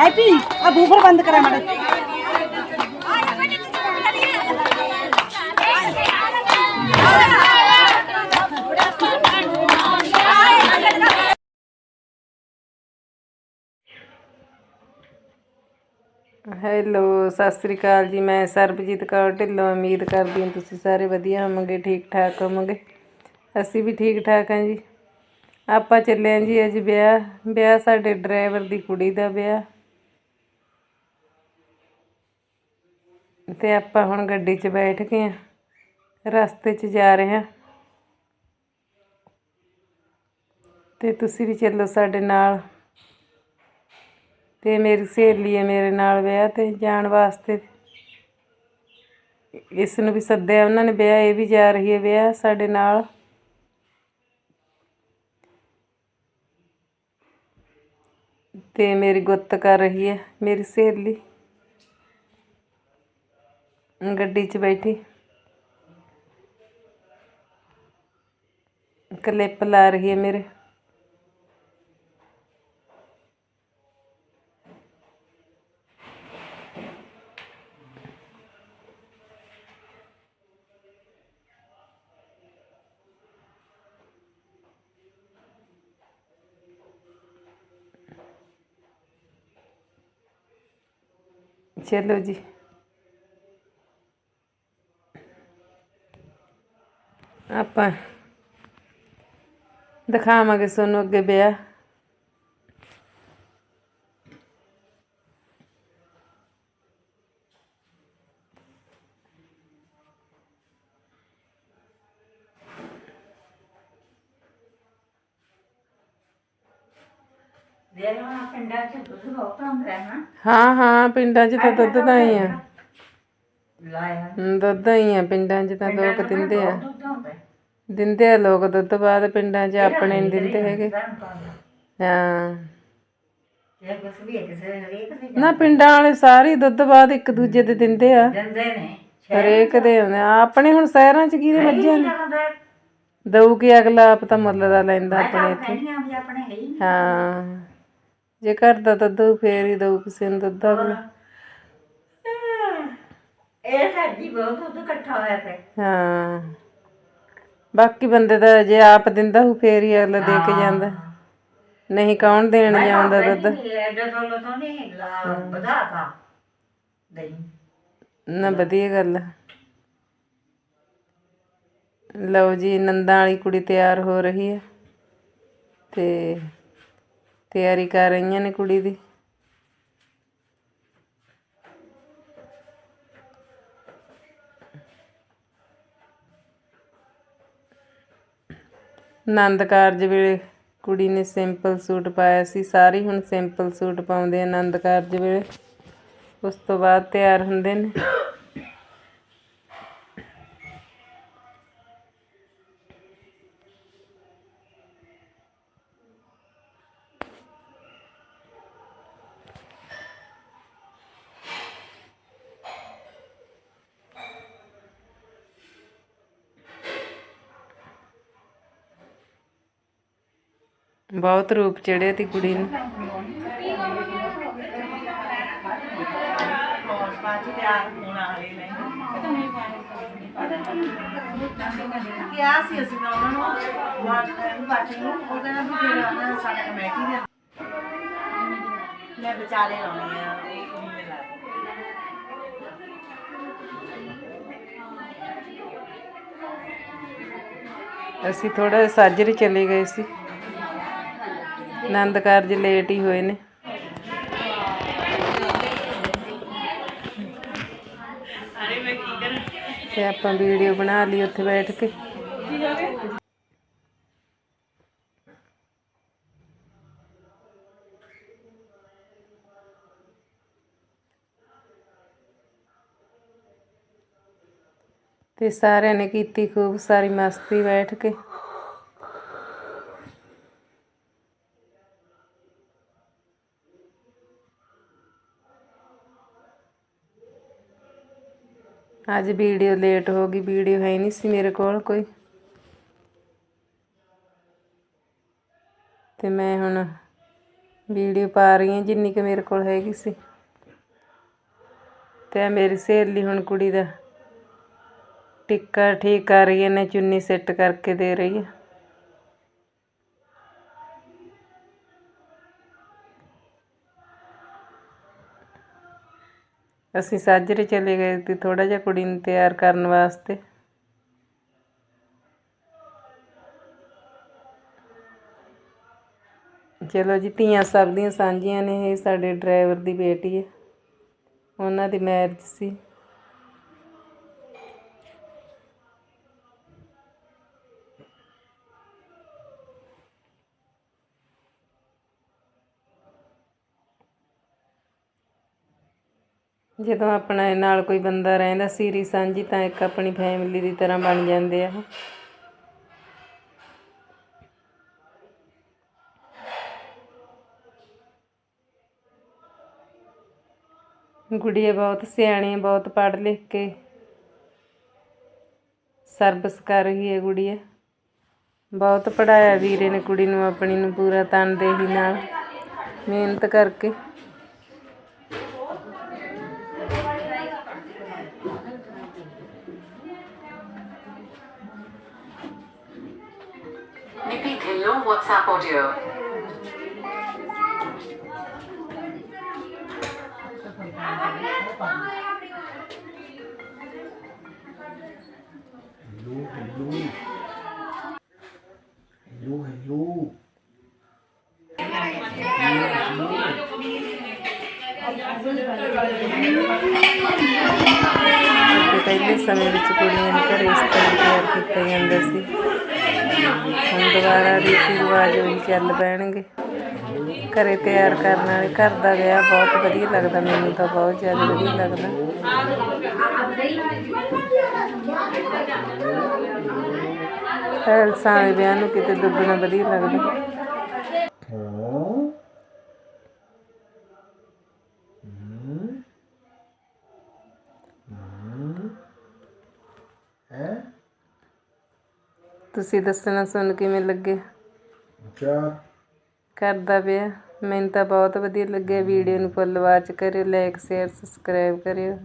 Happy ਆ woofer ਬੰਦ ਕਰਾ ਮਾੜਾ। ਹੈਲੋ, ਸਤਿ ਸ੍ਰੀ ਅਕਾਲ ਜੀ। ਮੈਂ ਸਰਬਜੀਤ ਕੌਰ ਢਿੱਲੋਂ। ਉਮੀਦ ਕਰਦੀ ਹਾਂ ਤੁਸੀਂ ਸਾਰੇ ਵਧੀਆ ਹੋਵੋਗੇ, ਠੀਕ ਠਾਕ ਹੋਵੋਗੇ। ਅਸੀਂ ਵੀ ਠੀਕ ਠਾਕ ਹਾਂ ਜੀ। ਆਪਾਂ ਚੱਲੇ ਹਾਂ ਜੀ ਅੱਜ ਵਿਆਹ। ਵਿਆਹ ਸਾਡੇ ਡਰਾਈਵਰ ਦੀ ਕੁੜੀ ਦਾ ਵਿਆਹ। ਤੇ ਆਪਾਂ ਹੁਣ ਗੱਡੀ 'ਚ ਬੈਠ ਗਏ ਹਾਂ। ਰਸਤੇ 'ਚ ਜਾ ਰਹੇ ਹਾਂ। ਤੇ ਤੁਸੀਂ ਵੀ ਚੱਲੋ ਸਾਡੇ ਨਾਲ। ਅਤੇ ਮੇਰੀ ਸਹੇਲੀ ਹੈ ਮੇਰੇ ਨਾਲ ਵਿਆਹ ਤੇ ਜਾਣ ਵਾਸਤੇ। ਇਸ ਨੂੰ ਵੀ ਸੱਦਿਆ, ਉਹਨਾਂ ਨੇ ਵਿਆਹ, ਇਹ ਵੀ ਜਾ ਰਹੀ ਹੈ ਵਿਆਹ ਸਾਡੇ ਨਾਲ। ਤੇ ਮੇਰੀ ਗੁੱਤ ਕਰ ਰਹੀ ਹੈ, ਮੇਰੀ ਸਹੇਲੀ। ਗੱਡੀ 'ਚ ਬੈਠੀ। ਕਲਿੱਪ ਲਾ ਰਹੀ ਹੈ ਮੇਰੇ। ਚਲੋ ਜੀ। ਆਪਾਂ ਦਿਖਾਵਾਂਗੇ ਤੁਹਾਨੂੰ ਅੱਗੇ ਵਿਆਹ। ਪਿੰਡਾਂ ਚ ਦੁੱਧ ਬਹੁਤ ਆਉਂਦਾ ਹੈ ਨਾ। ਹਾਂ ਹਾਂ ਪਿੰਡਾਂ 'ਚ ਤਾਂ ਦੁੱਧ ਦਾ ਹੀ ਆ। ਲਾਇਆ ਹਮ, ਦੁੱਧ ਦਾ ਹੀ ਆ ਪਿੰਡਾਂ 'ਚ ਤਾਂ ਲੋਕ ਦਿੰਦੇ ਆ। ਦੁੱਧ ਦਿੰਦੇ ਆ ਲੋਕ ਦੁੱਧ ਬਾਅਦ ਪਿੰਡਾਂ 'ਚ ਆਪਣੇ ਨਹੀਂ ਦਿੰਦੇ ਹੈਗੇ। ਹਾਂ। ਇਹ ਕੁਛ ਵੀ ਹੈ ਕਿਸੇ ਹਰੇਕ ਦੇ ਨਾ ਪਿੰਡਾਂ ਵਾਲੇ ਸਾਰੇ ਹੀ ਦੁੱਧ ਬਾਅਦ ਇੱਕ ਦੂਜੇ ਦੇ ਦਿੰਦੇ ਆ। ਨੇ। ਹਰੇਕ ਦੇ ਆਉਂਦੇ ਆ। ਆਪਣੇ ਹੁਣ ਸ਼ਹਿਰਾਂ 'ਚ ਕਿਹਦੇ ਮੱਝਾਂ ਨੇ? ਕਹਿੰਦਾ ਦਊ ਕਿ ਅਗਲਾ ਆਪ ਤਾਂ ਮੁੱਲ ਦਾ ਲੈਂਦਾ ਆਪਣੇ ਇੱਥੇ। ਨਹੀਂ ਆਉਂਦੇ ਆਪਣੇ ਹੈ ਹੀ ਨਹੀਂ ਹਾਂ। ਜੇ ਘਰ ਦਾ ਦੁੱਧ ਹੋਊ ਫੇਰ ਹੀ ਦਊ ਕਿਸੇ ਨੂੰ ਦੁੱਧ ਅਗਲਾ ਇਹ ਸਾਡੀ ਬਹੁਤ ਦੁੱਧ ਇਕੱਠਾ ਹੋਇਆ ਤੇ ਹਾਂ। ਬਾਕੀ ਬੰਦੇ ਦਾ ਜੇ ਆਪ ਦਿੰਦਾ ਹੋਊ ਫੇਰ ਹੀ ਅਗਲਾ ਦੇ ਕੇ ਜਾਂਦਾ। ਨਹੀਂ ਕੌਣ ਦੇਣ ਜਾਂਦਾ ਦੁੱਧ? ਲਾ ਵਧਾਤਾ ਦਹੀਂ ਨਾ ਵਧੀਆ ਗੱਲ। ਆ ਲਓ ਜੀ ਨੰਦਾਂ ਵਾਲੀ ਕੁੜੀ ਤਿਆਰ ਹੋ ਰਹੀ ਹੈ। ਤੇ ਤਿਆਰੀ ਕਰ ਰਹੀਆਂ ਨੇ ਕੁੜੀ ਦੀ। ਆਨੰਦ ਕਾਰਜ ਵੇਲੇ ਕੁੜੀ ਨੇ ਸਿੰਪਲ ਸੂਟ ਪਾਇਆ ਸੀ। ਸਾਰੇ ਹੁਣ ਸਿੰਪਲ ਸੂਟ ਪਾਉਂਦੇ ਆਨੰਦ ਕਾਰਜ ਵੇਲੇ। ਉਸ ਤੋਂ ਬਾਅਦ ਤਿਆਰ ਹੁੰਦੇ ਨੇ। ਬਹੁਤ ਰੂਪ ਚੜਿਆ ਤੀ ਕੁੜੀ ਨੂੰ। ਕਿਹਾ ਸੀ ਅਸੀਂ ਨਾ ਉਹਨਾਂ ਨੂੰ ਵਾਟਰ ਬਾਟੀ ਨੂੰ ਉਹ ਕਹਿੰਦਾ ਵੀ ਫਿਰ ਉਹਨਾਂ ਸਾਡਾ ਕਮੇਟੀ ਦੇ ਮੈਂ ਵਿਚਾਲੇ ਲਾਉਣੀ ਆ ਅਸੀਂ ਥੋੜਾ ਸਾਜਰੇ ਚਲੇ ਗਏ ਸੀ। ਆਨੰਦ ਕਾਰਜ ਲੇਟ ਹੀ ਹੋਏ ਨੇ। ਤੇ ਆਪਾਂ ਵੀਡੀਓ ਬਣਾ ਲਈ ਉੱਥੇ ਬੈਠ ਕੇ। ਤੇ ਸਾਰਿਆਂ ਨੇ ਕੀਤੀ ਖੂਬ ਸਾਰੀ ਮਸਤੀ ਬੈਠ ਕੇ। ਅੱਜ ਵੀਡੀਓ ਲੇਟ ਹੋ ਗਈ, ਵੀਡੀਓ ਹੈ ਨਹੀਂ ਸੀ ਮੇਰੇ ਕੋਲ ਕੋਈ। ਤੇ ਮੈਂ ਹੁਣ ਵੀਡੀਓ ਪਾ ਰਹੀ ਹਾਂ ਜਿੰਨੀ ਕਿ ਮੇਰੇ ਕੋਲ ਹੈਗੀ ਸੀ। ਤੇ ਮੇਰੀ ਸਹੇਲੀ ਹੁਣ ਕੁੜੀ ਦਾ ਟਿੱਕਾ ਠੀਕ ਕਰ ਰਹੀ ਹੈ ਨੇ ਚੁੰਨੀ ਸੈੱਟ ਕਰਕੇ ਦੇ ਰਹੀ ਹੈ। ਅਸੀਂ ਸਾਜਰੇ ਚਲੇ ਗਏ ਤੇ ਥੋੜਾ ਜਿਹਾ ਕੁੜੀ ਨੂੰ ਤਿਆਰ ਕਰਨ ਵਾਸਤੇ। ਚਲੋ ਜੀ, ਧੀਆਂ ਸਭ ਦੀਆਂ ਸਾਂਝੀਆਂ ਨੇ, ਇਹ ਸਾਡੇ ਡਰਾਈਵਰ ਦੀ ਬੇਟੀ ਹੈ। ਉਹਨਾਂ ਦੀ ਮੈਰਿਜ ਸੀ। ਜਦੋਂ ਆਪਣਾ ਨਾਲ ਕੋਈ ਬੰਦਾ ਰਹਿੰਦਾ ਸੀਰੀ ਸਾਂਝੀ ਤਾਂ ਇੱਕ ਆਪਣੀ ਫੈਮਿਲੀ ਦੀ ਤਰ੍ਹਾਂ ਬਣ ਜਾਂਦੇ ਆ ਉਹ। ਗੁੜੀਆ ਬਹੁਤ ਸਿਆਣੀ, ਬਹੁਤ ਪੜ੍ਹ ਲਿਖ ਕੇ। ਸਰਵਿਸ ਕਰ ਰਹੀ ਹੈ ਗੁੜੀਆ ਬਹੁਤ ਪੜਾਇਆ ਵੀਰੇ ਨੇ ਕੁੜੀ ਨੂੰ, ਆਪਣੀ ਨੂੰ ਪੂਰਾ ਤਨਦੇਹੀ ਨਾਲ। ਮਿਹਨਤ ਕਰਕੇ। hello WhatsApp audio. Hello, hello. Hello, hello. అయితే సమయం ఇచ్చుకుని వెనక రేస్తాను అర్పిస్తాయి అందరికీ ਹੁਣ ਦੁਬਾਰਾ ਰੀਤੀ ਰਿਵਾਜ ਉਹੀ ਚੱਲ ਪੈਣਗੇ। ਘਰੇ ਤਿਆਰ ਕਰਨ ਵਾਲੇ, ਘਰ ਦਾ ਵਿਆਹ ਬਹੁਤ ਵਧੀਆ ਲੱਗਦਾ, ਮੈਨੂੰ ਤਾਂ ਬਹੁਤ ਜ਼ਿਆਦਾ ਵਧੀਆ ਲੱਗਦਾ। ਪੈਲਸਾਂ ਦੇ ਵਿਆਹ ਨੂੰ ਕਿਤੇ ਦੁੱਗਣਾ ਵਧੀਆ ਲੱਗਦਾ। ਹੈ? ਤੁਸੀਂ ਦੱਸਣਾ ਸੁਣ ਕਿਵੇਂ ਲੱਗੇ? ਅੱਛਾ। ਘਰ ਦਾ ਵਿਆਹ ਮੈਨੂੰ ਤਾਂ ਬਹੁਤ ਵਧੀਆ ਲੱਗਿਆ। ਵੀਡੀਓ ਨੂੰ ਫੁੱਲ ਵਾਚ ਕਰਿਓ ਲਾਈਕ ਸ਼ੇਅਰ ਸਬਸਕ੍ਰਾਈਬ ਕਰਿਓ।